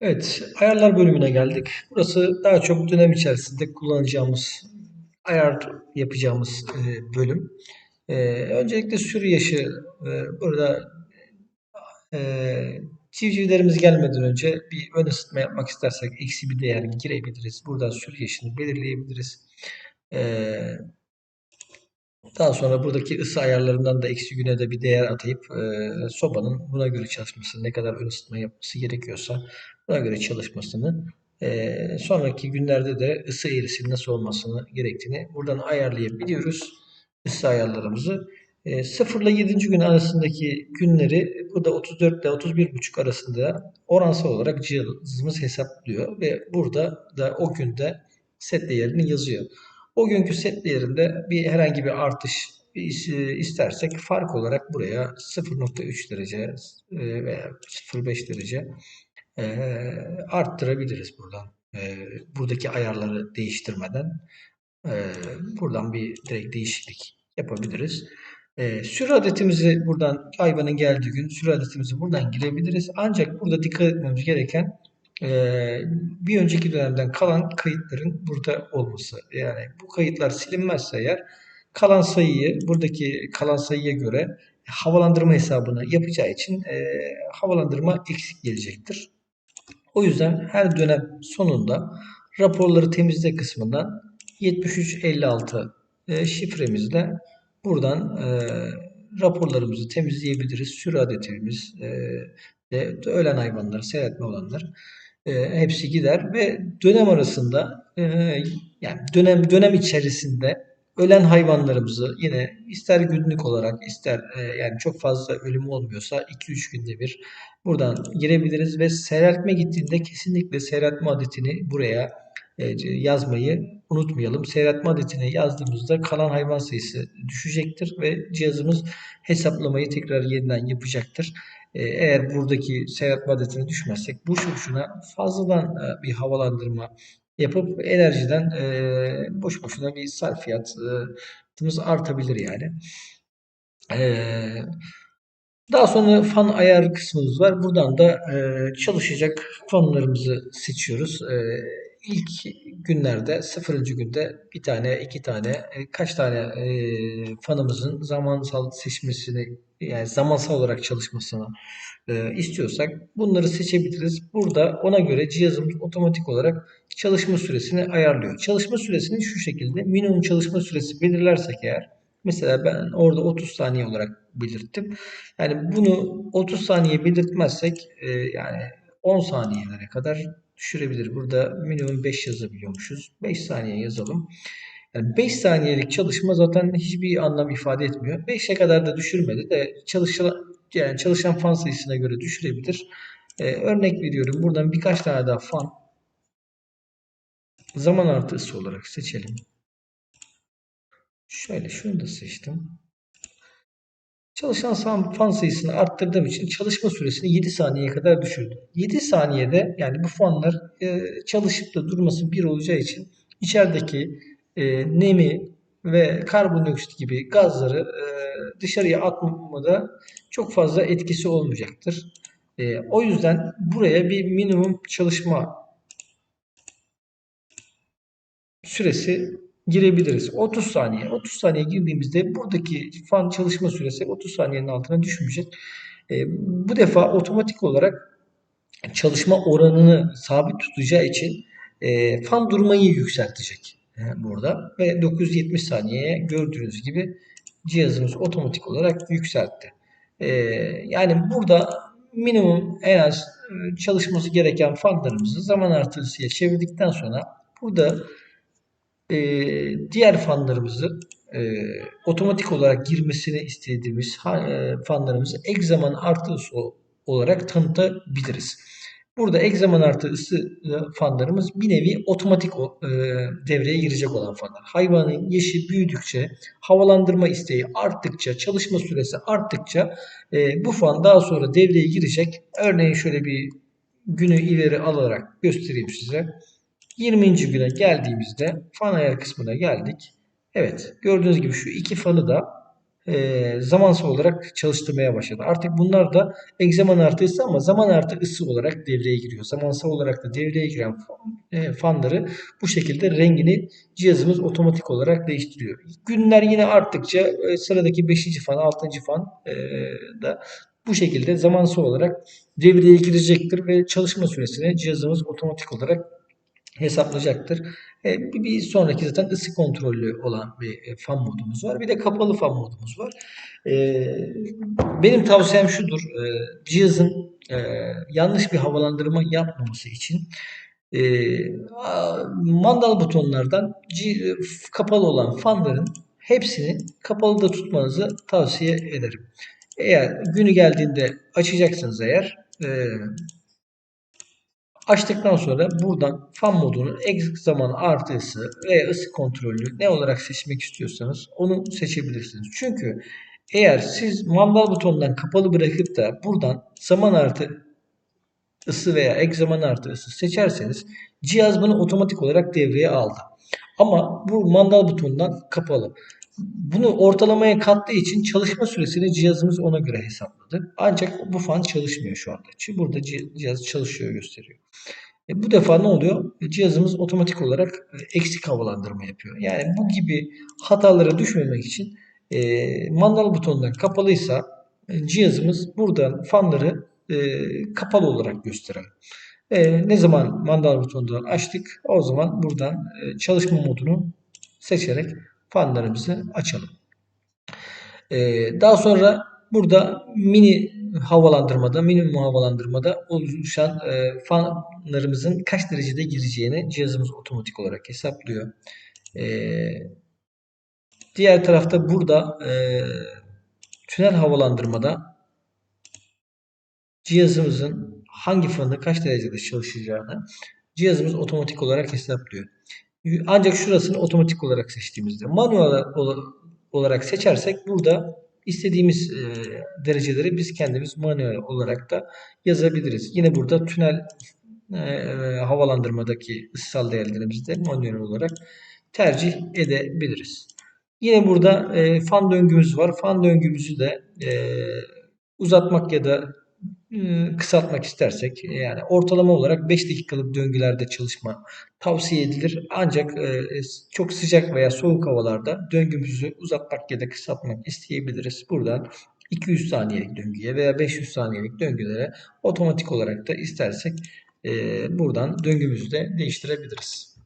Evet, ayarlar bölümüne geldik. Burası daha çok dönem içerisinde kullanacağımız, ayar yapacağımız e, bölüm. E, öncelikle sürü yaşı e, burada e, civcivlerimiz gelmeden önce bir ön ısıtma yapmak istersek eksi bir değer girebiliriz. Buradan sürü yaşını belirleyebiliriz. E, daha sonra buradaki ısı ayarlarından da eksi güne de bir değer atayıp e, sobanın buna göre çalışmasını, ne kadar ön ısıtma yapması gerekiyorsa buna göre çalışmasını, e, sonraki günlerde de ısı eğrisinin nasıl olmasını gerektiğini buradan ayarlayabiliyoruz ısı ayarlarımızı. E, 0 ile 7. gün arasındaki günleri burada 34 ile 31,5 arasında oransal olarak cihazımız hesaplıyor ve burada da o günde set değerini yazıyor. O günkü set değerinde bir herhangi bir artış istersek fark olarak buraya 0.3 derece e, veya 0.5 derece e, arttırabiliriz buradan. E, buradaki ayarları değiştirmeden buradan bir direkt değişiklik yapabiliriz. Sürü adetimizi buradan hayvanın geldiği gün sürü adetimizi buradan girebiliriz. Ancak burada dikkat etmemiz gereken bir önceki dönemden kalan kayıtların burada olması. Yani bu kayıtlar silinmezse eğer kalan sayıyı buradaki kalan sayıya göre havalandırma hesabını yapacağı için e, havalandırma eksik gelecektir. O yüzden her dönem sonunda raporları temizle kısmından 7356 e, şifremizle buradan e, raporlarımızı temizleyebiliriz. Sürü adetimiz, e, de, ölen hayvanlar, seyretme olanlar e, hepsi gider ve dönem arasında e, yani dönem dönem içerisinde ölen hayvanlarımızı yine ister günlük olarak ister e, yani çok fazla ölüm olmuyorsa 2-3 günde bir buradan girebiliriz ve seyreltme gittiğinde kesinlikle seyreltme adetini buraya yazmayı unutmayalım. Seyretme adetini yazdığımızda kalan hayvan sayısı düşecektir ve cihazımız hesaplamayı tekrar yeniden yapacaktır. E, eğer buradaki seyretme adetine düşmezsek boşu boşuna fazladan e, bir havalandırma yapıp enerjiden boş boşuna bir sarfiyatımız artabilir yani. Daha sonra fan ayar kısmımız var. Buradan da çalışacak fanlarımızı seçiyoruz ilk günlerde, sıfırıncı günde bir tane, iki tane, e, kaç tane e, fanımızın zamansal seçmesini, yani zamansal olarak çalışmasını e, istiyorsak bunları seçebiliriz. Burada ona göre cihazımız otomatik olarak çalışma süresini ayarlıyor. Çalışma süresini şu şekilde minimum çalışma süresi belirlersek eğer Mesela ben orada 30 saniye olarak belirttim. Yani bunu 30 saniye belirtmezsek yani 10 saniyelere kadar düşürebilir. Burada minimum 5 yazabiliyormuşuz. 5 saniye yazalım. Yani 5 saniyelik çalışma zaten hiçbir anlam ifade etmiyor. 5'e kadar da düşürmedi de çalışan, yani çalışan fan sayısına göre düşürebilir. Ee, örnek veriyorum. Buradan birkaç tane daha fan zaman artısı olarak seçelim. Şöyle şunu da seçtim. Çalışan fan sayısını arttırdığım için çalışma süresini 7 saniyeye kadar düşürdüm. 7 saniyede yani bu fanlar e, çalışıp da durması bir olacağı için içerideki e, nemi ve karbondioksit gibi gazları e, dışarıya atmamada çok fazla etkisi olmayacaktır. E, o yüzden buraya bir minimum çalışma süresi girebiliriz. 30 saniye. 30 saniye girdiğimizde buradaki fan çalışma süresi 30 saniyenin altına düşmeyecek. E, bu defa otomatik olarak çalışma oranını sabit tutacağı için e, fan durmayı yükseltecek e, burada ve 970 saniyeye gördüğünüz gibi cihazımız otomatik olarak yükseltti. E, yani burada minimum en az e, çalışması gereken fanlarımızı zaman artırısıya çevirdikten sonra burada e, diğer fanlarımızı e, otomatik olarak girmesini istediğimiz e, fanlarımızı ek zaman artı ısı olarak tanıtabiliriz. Burada ek zaman artı ısı e, fanlarımız bir nevi otomatik e, devreye girecek olan fanlar. Hayvanın yaşı büyüdükçe, havalandırma isteği arttıkça, çalışma süresi arttıkça e, bu fan daha sonra devreye girecek. Örneğin şöyle bir günü ileri alarak göstereyim size. 20. güne geldiğimizde fan ayar kısmına geldik. Evet gördüğünüz gibi şu iki fanı da e, zamansal olarak çalıştırmaya başladı. Artık bunlar da ek zaman artı ısı ama zaman artı ısı olarak devreye giriyor. Zamansal olarak da devreye giren e, fanları bu şekilde rengini cihazımız otomatik olarak değiştiriyor. Günler yine arttıkça e, sıradaki 5. fan, 6. fan e, da bu şekilde zamansal olarak devreye girecektir ve çalışma süresini cihazımız otomatik olarak hesaplayacaktır. E, bir sonraki zaten ısı kontrollü olan bir e, fan modumuz var. Bir de kapalı fan modumuz var. E, benim tavsiyem şudur. Cihazın yanlış bir havalandırma yapmaması için mandal butonlardan kapalı olan fanların hepsini kapalı da tutmanızı tavsiye ederim. Eğer günü geldiğinde açacaksınız eğer Açtıktan sonra buradan fan modunu ek zaman artı ısı veya ısı kontrollü ne olarak seçmek istiyorsanız onu seçebilirsiniz. Çünkü eğer siz mandal butonundan kapalı bırakıp da buradan zaman artı ısı veya ek zaman artı ısı seçerseniz cihaz bunu otomatik olarak devreye aldı. Ama bu mandal butonundan kapalı. Bunu ortalamaya kattığı için çalışma süresini cihazımız ona göre hesapladı. Ancak bu fan çalışmıyor şu anda. Çünkü burada cih- cihaz çalışıyor gösteriyor. E, bu defa ne oluyor? E, Cihazımız otomatik olarak e, eksik havalandırma yapıyor. Yani bu gibi hatalara düşmemek için e, mandal butonundan kapalıysa e, cihazımız buradan fanları e, kapalı olarak gösterelim. E, ne zaman mandal butonundan açtık o zaman buradan e, çalışma modunu seçerek fanlarımızı açalım. Ee, daha sonra burada mini havalandırmada, minimum havalandırmada oluşan e, fanlarımızın kaç derecede gireceğini cihazımız otomatik olarak hesaplıyor. Ee, diğer tarafta burada e, tünel havalandırmada cihazımızın hangi fanı kaç derecede çalışacağını cihazımız otomatik olarak hesaplıyor. Ancak şurasını otomatik olarak seçtiğimizde manuel ola- olarak seçersek burada istediğimiz e, dereceleri biz kendimiz manuel olarak da yazabiliriz. Yine burada tünel e, havalandırmadaki ısısal değerlerimizi de manuel olarak tercih edebiliriz. Yine burada e, fan döngümüz var. Fan döngümüzü de uzatmak ya da kısaltmak istersek yani ortalama olarak 5 dakikalık döngülerde çalışma tavsiye edilir. Ancak e, çok sıcak veya soğuk havalarda döngümüzü uzatmak ya da kısaltmak isteyebiliriz. Buradan 200 saniyelik döngüye veya 500 saniyelik döngülere otomatik olarak da istersek e, buradan döngümüzü de değiştirebiliriz.